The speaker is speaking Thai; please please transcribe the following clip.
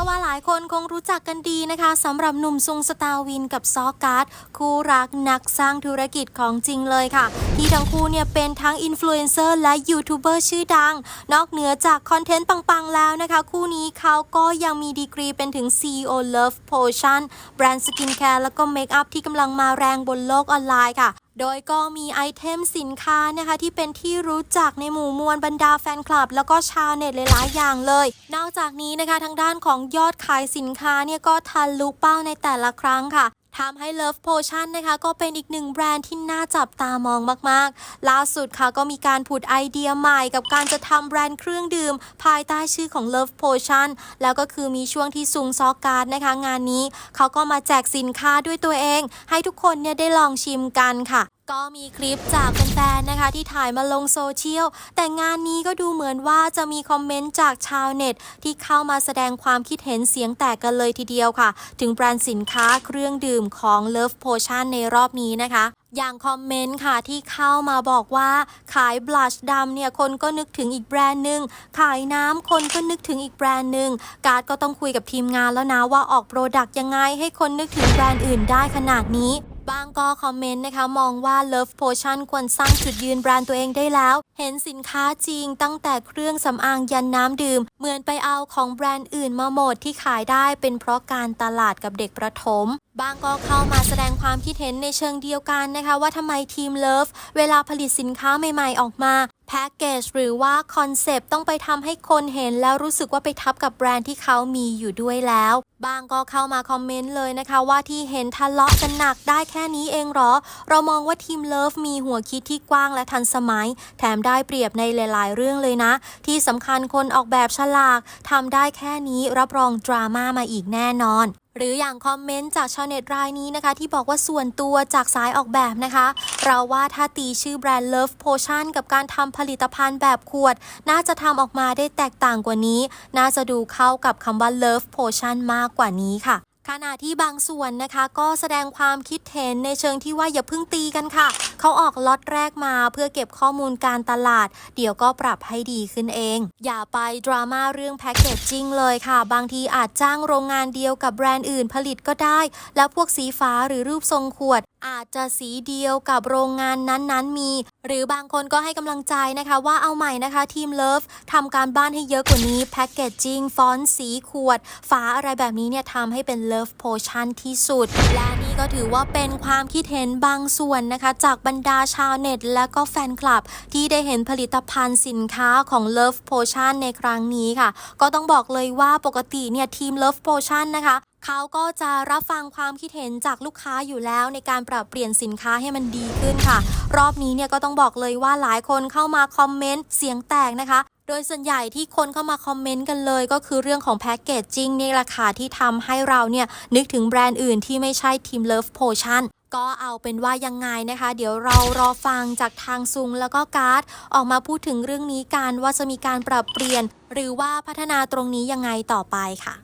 อว่าหลายคนคงรู้จักกันดีนะคะสำหรับหนุ่มซุงสตาวินกับซอการ์ดคู่รักนักสร้างธุรกิจของจริงเลยค่ะ ที่ทั้งคู่เนี่ยเป็นทั้งอินฟลูเอนเซอร์และยูทูบเบอร์ชื่อดัง นอกเหนือจากคอนเทนต์ปัง ๆ แล้วนะคะ คู่นี้เขาก็ยังมีดีกรีเป็นถึง CEO Love Potion แบรนด์สกินแคร์แล้วก็เมคอัพที่กำลังมาแรงบนโลกออนไลน์ค่ะ โดยก็มีไอเทมสินค้านะคะที่เป็นที่รู้จักในหมู่มวลบรรดาแฟนคลับ แล้วก็ชาวเน็ตหลายๆอย่างเลย นอกจากนี้นะคะทางด้านของยอดขายสินค้าเนี่ยก็ทะลุเป้าในแต่ละครั้งค่ะทำให้ Love Potion นะคะก็เป็นอีกหนึ่งแบรนด์ที่น่าจับตามองมากๆ ล่าสุดค่ะก็มีการผุดไอเดียใหม่กับการจะทำแบรนด์เครื่องดื่ม ภายใต้ชื่อของ Love Potion แล้วก็คือมีช่วงที่ซุงซอการ์ดนะคะ งานนี้เขาก็มาแจกสินค้าด้วยตัวเอง ให้ทุกคนเนี่ยได้ลองชิมกันค่ะ ก็มีคลิปจากแฟนๆนะคะที่ถ่ายมาลงโซเชียล แต่งานนี้ก็ดูเหมือนว่าจะมีคอมเมนต์จากชาวเน็ต ที่เข้ามาแสดงความคิดเห็นเสียงแตกกันเลยทีเดียวค่ะ ถึงแบรนด์สินค้าเครื่องดื่มของ Love Potion ในรอบนี้นะคะอย่างคอมเมนต์ค่ะที่เข้ามาบอกว่าขายบลัชดำเนี่ยคนก็นึกถึงอีกแบรนด์หนึ่งขายน้ำคนก็นึกถึงอีกแบรนด์หนึ่งการ์ดก็ต้องคุยกับทีมงานแล้วนะว่าออกโปรดักต์ยังไงให้คนนึกถึงแบรนด์อื่นได้ขนาดนี้ บางก็คอมเมนต์นะคะ มองว่า Love Potion ควรสร้างจุดยืนแบรนด์ตัวเองได้แล้ว เห็นสินค้าจริงตั้งแต่เครื่องสำอางยันน้ำดื่ม เหมือนไปเอาของแบรนด์อื่นมาหมดที่ขายได้เป็นเพราะการตลาดกับเด็กประถมบางก็เข้ามาแสดงความคิดเห็นในเชิงเดียวกันนะคะ ว่าทำไมทีมเลิฟเวลาผลิตสินค้าใหม่ๆออกมา แพ็กเกจหรือว่าคอนเซปต์ต้องไปทำให้คนเห็นแล้วรู้สึกว่าไปทับกับแบรนด์ที่เขามีอยู่ด้วยแล้ว บางก็เข้ามาคอมเมนต์เลยนะคะ ว่าที่เห็นทะเลาะกันหนักได้แค่นี้เองหรอ เรามองว่าทีมเลิฟมีหัวคิดที่กว้างและทันสมัย แถมได้เปรียบในหลาย ๆ เรื่องเลยนะ ที่สำคัญคนออกแบบฉลากทำได้แค่นี้รับรองดราม่ามาอีกแน่นอนหรืออย่างคอมเมนต์จากชาวเน็ตรายนี้นะคะ ที่บอกว่าส่วนตัวจากสายออกแบบนะคะ เราว่าถ้าตีชื่อแบรนด์ Love Potion กับการทำผลิตภัณฑ์แบบขวด น่าจะทำออกมาได้แตกต่างกว่านี้ น่าจะดูเข้ากับคำว่า Love Potion มากกว่านี้ค่ะ ขณะที่บางส่วนนะคะ ก็แสดงความคิดเห็นในเชิงที่ว่าอย่าเพิ่งตีกันค่ะ เขาออกล็อตแรกมาเพื่อเก็บข้อมูลการตลาด เดี๋ยวก็ปรับให้ดีขึ้นเอง อย่าไปดราม่าเรื่องแพ็กเกจจิ้งเลยค่ะ บางทีอาจจ้างโรงงานเดียวกับแบรนด์อื่นผลิตก็ได้ แล้วพวกสีฟ้าหรือรูปทรงขวด อาจจะสีเดียวกับโรงงานนั้นๆมี หรือบางคนก็ให้กำลังใจนะคะว่าเอาใหม่นะคะทีมเลิฟทำการบ้านให้เยอะกว่านี้แพ็กเกจจิ้งฟอนต์สีขวด ฝาอะไรแบบนี้เนี่ยทำให้เป็นเลิฟโพชั่นที่สุด และนี่ก็ถือว่าเป็นความคิดเห็นบางส่วนนะคะ จากบรรดาชาวเน็ต และก็แฟนคลับ ที่ได้เห็นผลิตภัณฑ์สินค้าของ Love Potion ในครั้งนี้ค่ะ ก็ต้องบอกเลยว่าปกติเนี่ยทีม Love Potion นะคะ เขาก็จะรับฟังความคิดเห็นจากลูกค้าอยู่แล้วในการปรับเปลี่ยนสินค้าให้มันดีขึ้นค่ะ รอบนี้เนี่ยก็ต้องบอกเลยว่าหลายคนเข้ามาคอมเมนต์เสียงแตกนะคะโดยส่วนใหญ่ที่คนเข้ามาคอมเมนต์กันเลยก็คือเรื่องของแพ็กเกจจิ้งนี่แหละค่ะที่ทำให้เราเนี่ย นึกถึงแบรนด์อื่นที่ไม่ใช่ทีม Love Potion ก็เอาเป็นว่ายังไงนะคะ เดี๋ยวเรารอฟังจากทางซุงแล้วก็การ์ดออกมาพูดถึงเรื่องนี้กันว่าจะมีการปรับเปลี่ยน หรือว่าพัฒนาตรงนี้ยังไงต่อไปค่ะ